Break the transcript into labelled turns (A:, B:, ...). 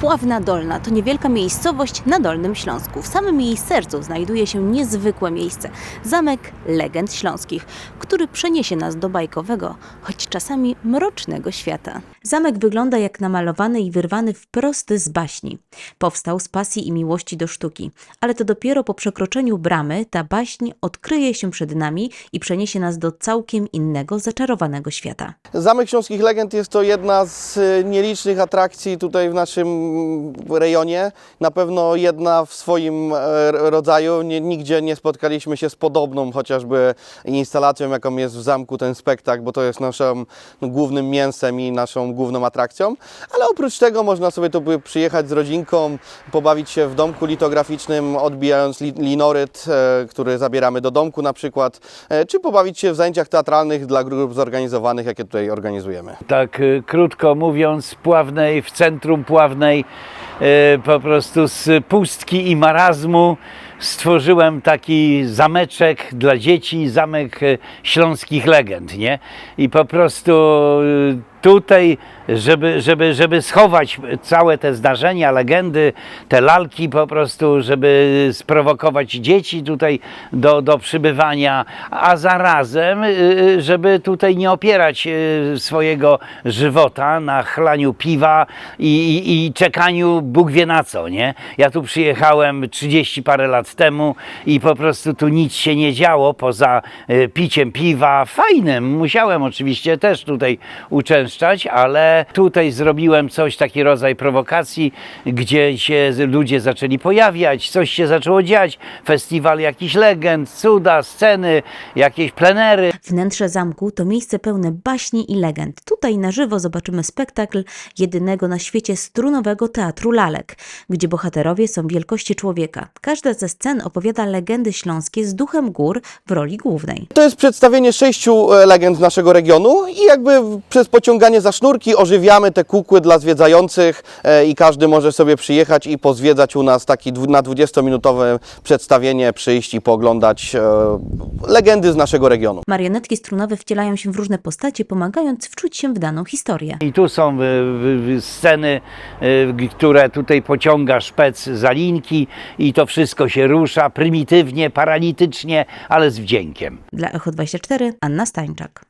A: Pławna Dolna to niewielka miejscowość na Dolnym Śląsku. W samym jej sercu znajduje się niezwykłe miejsce zamek legend śląskich, który przeniesie nas do bajkowego, choć czasami mrocznego świata. Zamek wygląda jak namalowany i wyrwany wprost z baśni. Powstał z pasji i miłości do sztuki, ale to dopiero po przekroczeniu bramy ta baśń odkryje się przed nami i przeniesie nas do całkiem innego, zaczarowanego świata.
B: Zamek Śląskich Legend jest to jedna z y, nielicznych atrakcji tutaj w naszym rejonie. Na pewno jedna w swoim e, rodzaju. Nigdzie nie spotkaliśmy się z podobną chociażby instalacją, jaką jest w zamku ten spektakl, bo to jest naszym głównym mięsem i naszą główną atrakcją. Ale oprócz tego można sobie tu przyjechać z rodzinką, pobawić się w domku litograficznym, odbijając li, linoryt, e, który zabieramy do domku na przykład, e, czy pobawić się w zajęciach teatralnych dla grup zorganizowanych, jakie tutaj organizujemy.
C: tak krótko mówiąc, Pławnej, w centrum Pławnej, y, po prostu z pustki i marazmu stworzyłem taki zameczek dla dzieci, zamek y, śląskich legend, nie? I po prostu y, tutaj, żeby, żeby, żeby schować całe te zdarzenia, legendy, te lalki po prostu, żeby sprowokować dzieci tutaj do, do przybywania, a zarazem, y, żeby tutaj nie opierać y, swojego żywota na chlaniu piwa i, i, i czekaniu Bóg wie na co, nie? Ja tu przyjechałem 30 parę lat temu i po prostu tu nic się nie działo poza y, piciem piwa, fajnym. Musiałem oczywiście też tutaj uczęszczać, ale tutaj zrobiłem coś, taki rodzaj prowokacji, gdzie się ludzie zaczęli pojawiać, coś się zaczęło dziać, festiwal jakichś legend, cuda, sceny, jakieś plenery.
A: Wnętrze zamku to miejsce pełne baśni i legend. Tutaj na żywo zobaczymy spektakl jedynego na świecie strunowego teatru lalek, gdzie bohaterowie są wielkości człowieka. Każda ze scen opowiada legendy śląskie z duchem gór w roli głównej.
B: To jest przedstawienie sześciu e, legend z naszego regionu i jakby przez pociąganie za sznurki ożywiamy te kukły dla zwiedzających e, i każdy może sobie przyjechać i pozwiedzać u nas taki na 20-minutowe przedstawienie, przyjść i pooglądać e, legendy z naszego regionu.
A: Marionetki strunowe wcielają się w różne postacie, pomagając wczuć się w daną historię.
C: I tu są y, sceny, które tutaj pociąga szpec za linki i to wszystko się rusza prymitywnie, paralitycznie, ale z wdziękiem.
A: Dla Echo 24 Anna Stańczak.